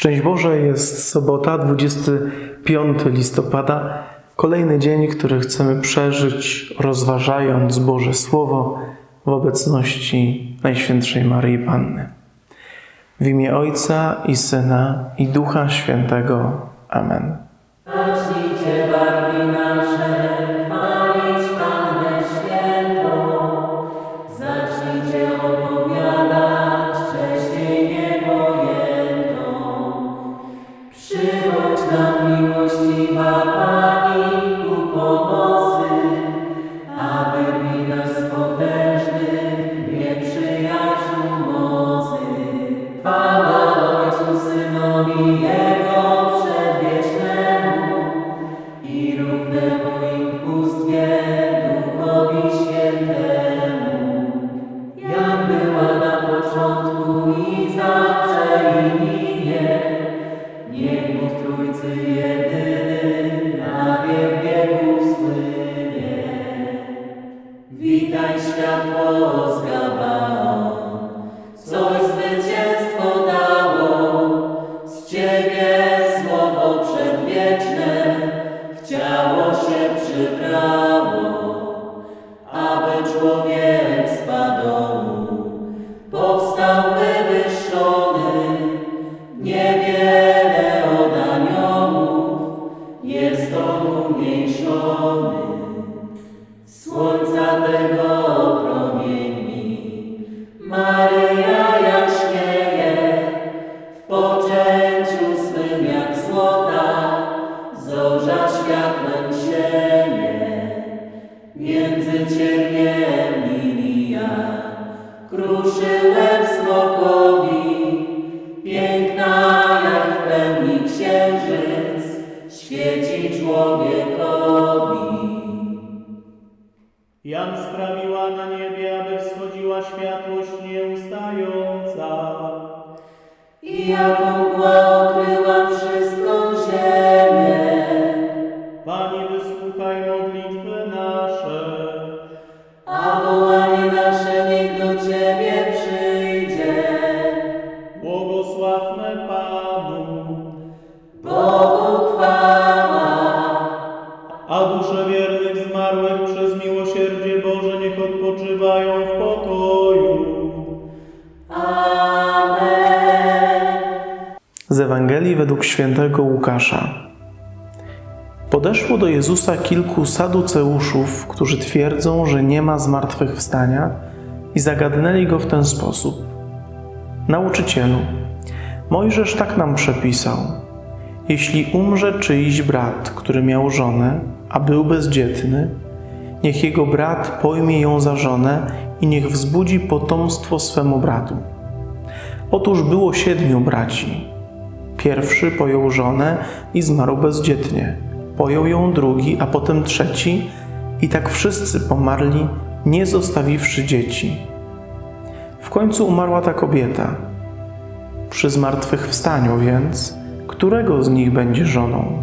Szczęść Boże, jest sobota, 25 listopada, kolejny dzień, który chcemy przeżyć, rozważając Boże Słowo w obecności Najświętszej Maryi Panny. W imię Ojca i Syna i Ducha Świętego. Amen. Minie, niech w Trójcy jedyny Maryja jaśnieje, w poczęciu swym jak złota, zorza światłem sieje. Między cierniem lilia, kruszy łeb smokowi, światłość nieustająca. I jaką mgła Boże niech odpoczywają w pokoju. Amen. Z Ewangelii według świętego Łukasza. Podeszło do Jezusa kilku saduceuszów, którzy twierdzą, że nie ma zmartwychwstania i zagadnęli go w ten sposób. Nauczycielu, Mojżesz tak nam przepisał. Jeśli umrze czyjś brat, który miał żonę, a był bezdzietny, niech jego brat pojmie ją za żonę i niech wzbudzi potomstwo swemu bratu. Otóż było siedmiu braci. Pierwszy pojął żonę i zmarł bezdzietnie. Pojął ją drugi, a potem trzeci, i tak wszyscy pomarli, nie zostawiwszy dzieci. W końcu umarła ta kobieta. Przy zmartwychwstaniu więc, którego z nich będzie żoną?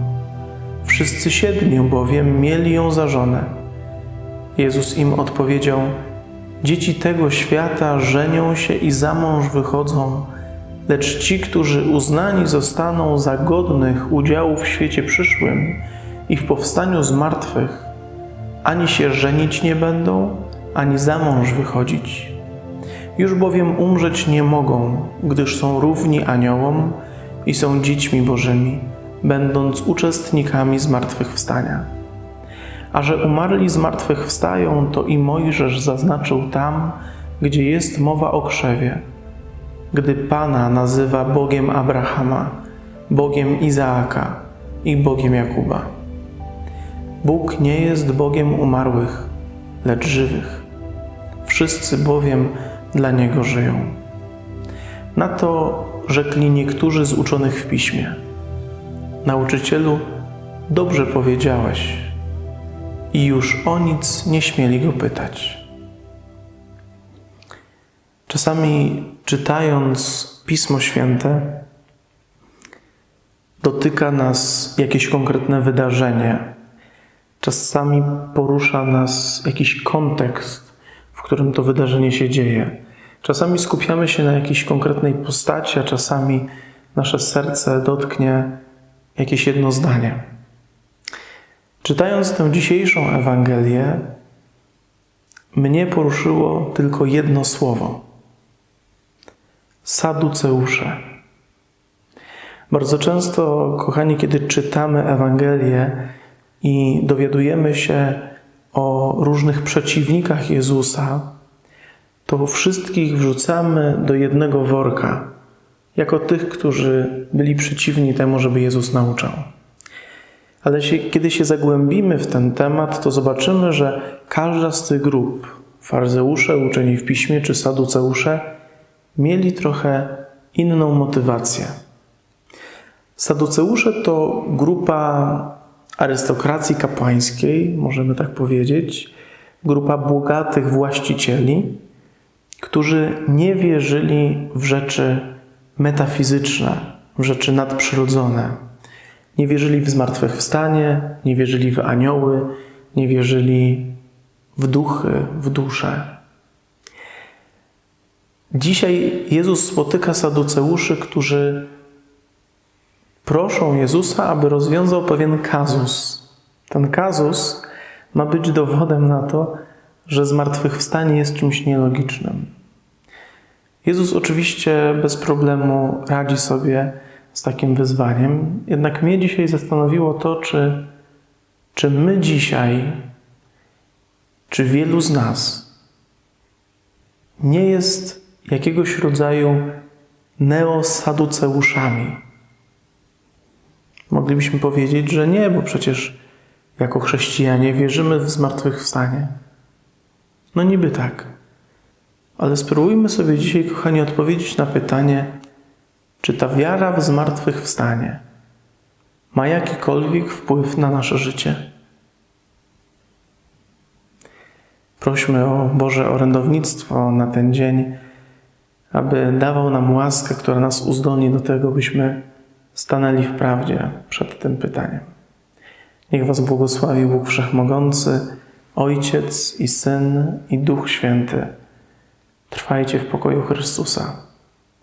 Wszyscy siedmiu bowiem mieli ją za żonę. Jezus im odpowiedział: Dzieci tego świata żenią się i za mąż wychodzą, lecz ci, którzy uznani zostaną za godnych udziału w świecie przyszłym i w powstaniu z martwych, ani się żenić nie będą, ani za mąż wychodzić. Już bowiem umrzeć nie mogą, gdyż są równi aniołom i są dziećmi Bożymi, będąc uczestnikami zmartwychwstania. A że umarli zmartwychwstają, to i Mojżesz zaznaczył tam, gdzie jest mowa o krzewie, gdy Pana nazywa Bogiem Abrahama, Bogiem Izaaka i Bogiem Jakuba. Bóg nie jest Bogiem umarłych, lecz żywych. Wszyscy bowiem dla Niego żyją. Na to rzekli niektórzy z uczonych w piśmie: Nauczycielu, dobrze powiedziałeś. I już o nic nie śmieli go pytać. Czasami czytając Pismo Święte, dotyka nas jakieś konkretne wydarzenie. Czasami porusza nas jakiś kontekst, w którym to wydarzenie się dzieje. Czasami skupiamy się na jakiejś konkretnej postaci, a czasami nasze serce dotknie jakieś jedno zdanie. Czytając tę dzisiejszą Ewangelię, mnie poruszyło tylko jedno słowo: Saduceusze. Bardzo często, kochani, kiedy czytamy Ewangelię i dowiadujemy się o różnych przeciwnikach Jezusa, to wszystkich wrzucamy do jednego worka, jako tych, którzy byli przeciwni temu, żeby Jezus nauczał. Ale się, kiedy się zagłębimy w ten temat, to zobaczymy, że każda z tych grup, faryzeusze, uczeni w piśmie czy saduceusze, mieli trochę inną motywację. Saduceusze to grupa arystokracji kapłańskiej, możemy tak powiedzieć, grupa bogatych właścicieli, którzy nie wierzyli w rzeczy metafizyczne, w rzeczy nadprzyrodzone. Nie wierzyli w zmartwychwstanie, nie wierzyli w anioły, nie wierzyli w duchy, w dusze. Dzisiaj Jezus spotyka saduceuszy, którzy proszą Jezusa, aby rozwiązał pewien kazus. Ten kazus ma być dowodem na to, że zmartwychwstanie jest czymś nielogicznym. Jezus oczywiście bez problemu radzi sobie z takim wyzwaniem, jednak mnie dzisiaj zastanowiło to, czy, czy my dzisiaj, czy wielu z nas nie jest jakiegoś rodzaju neosaduceuszami. Moglibyśmy powiedzieć, że nie, bo przecież jako chrześcijanie wierzymy w zmartwychwstanie. No niby tak. Ale spróbujmy sobie dzisiaj, kochani, odpowiedzieć na pytanie, czy ta wiara w zmartwychwstanie ma jakikolwiek wpływ na nasze życie? Prośmy o Boże orędownictwo na ten dzień, aby dawał nam łaskę, która nas uzdolni do tego, byśmy stanęli w prawdzie przed tym pytaniem. Niech Was błogosławi Bóg Wszechmogący, Ojciec i Syn i Duch Święty. Trwajcie w pokoju Chrystusa.